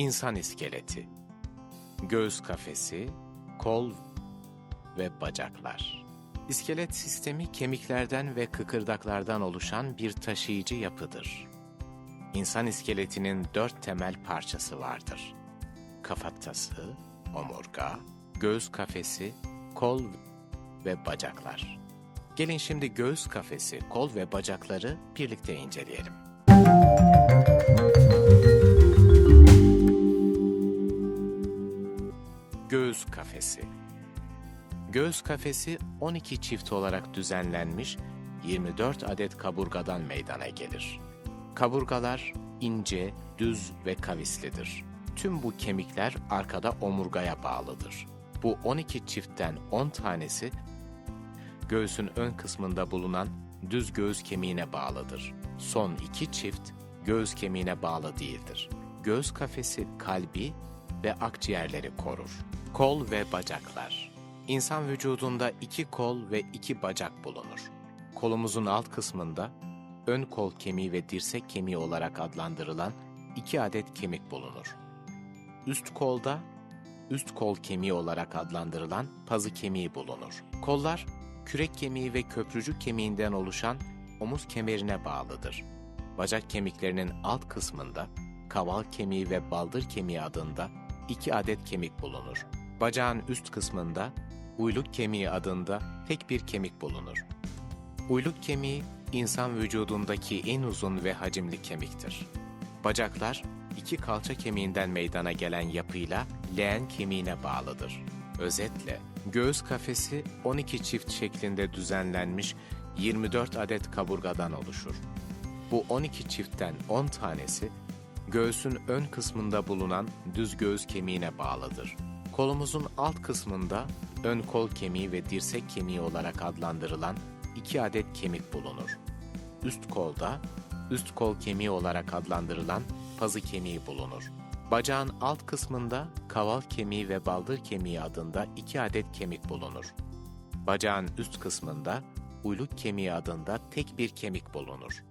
İnsan iskeleti, göğüs kafesi, kol ve bacaklar. İskelet sistemi kemiklerden ve kıkırdaklardan oluşan bir taşıyıcı yapıdır. İnsan iskeletinin dört temel parçası vardır. Kafatası, omurga, göğüs kafesi, kol ve bacaklar. Gelin şimdi göğüs kafesi, kol ve bacakları birlikte inceleyelim. Göğüs kafesi Göğüs kafesi 12 çift olarak düzenlenmiş 24 adet kaburgadan meydana gelir. Kaburgalar ince, düz ve kavislidir. Tüm bu kemikler arkada omurgaya bağlıdır. Bu 12 çiftten 10 tanesi göğsün ön kısmında bulunan düz göğüs kemiğine bağlıdır. Son iki çift göğüs kemiğine bağlı değildir. Göğüs kafesi kalbi ve akciğerleri korur. Kol ve bacaklar. İnsan vücudunda iki kol ve iki bacak bulunur. Kolumuzun alt kısmında ön kol kemiği ve dirsek kemiği olarak adlandırılan iki adet kemik bulunur. Üst kolda üst kol kemiği olarak adlandırılan pazı kemiği bulunur. Kollar kürek kemiği ve köprücük kemiğinden oluşan omuz kemerine bağlıdır. Bacak kemiklerinin alt kısmında kaval kemiği ve baldır kemiği adında iki adet kemik bulunur. Bacağın üst kısmında uyluk kemiği adında tek bir kemik bulunur. Uyluk kemiği insan vücudundaki en uzun ve hacimli kemiktir. Bacaklar iki kalça kemiğinden meydana gelen yapıyla leğen kemiğine bağlıdır. Özetle göğüs kafesi 12 çift şeklinde düzenlenmiş 24 adet kaburgadan oluşur. Bu 12 çiftten 10 tanesi göğsün ön kısmında bulunan düz göğüs kemiğine bağlıdır. Kolumuzun alt kısmında ön kol kemiği ve dirsek kemiği olarak adlandırılan iki adet kemik bulunur. Üst kolda üst kol kemiği olarak adlandırılan pazı kemiği bulunur. Bacağın alt kısmında kaval kemiği ve baldır kemiği adında iki adet kemik bulunur. Bacağın üst kısmında uyluk kemiği adında tek bir kemik bulunur.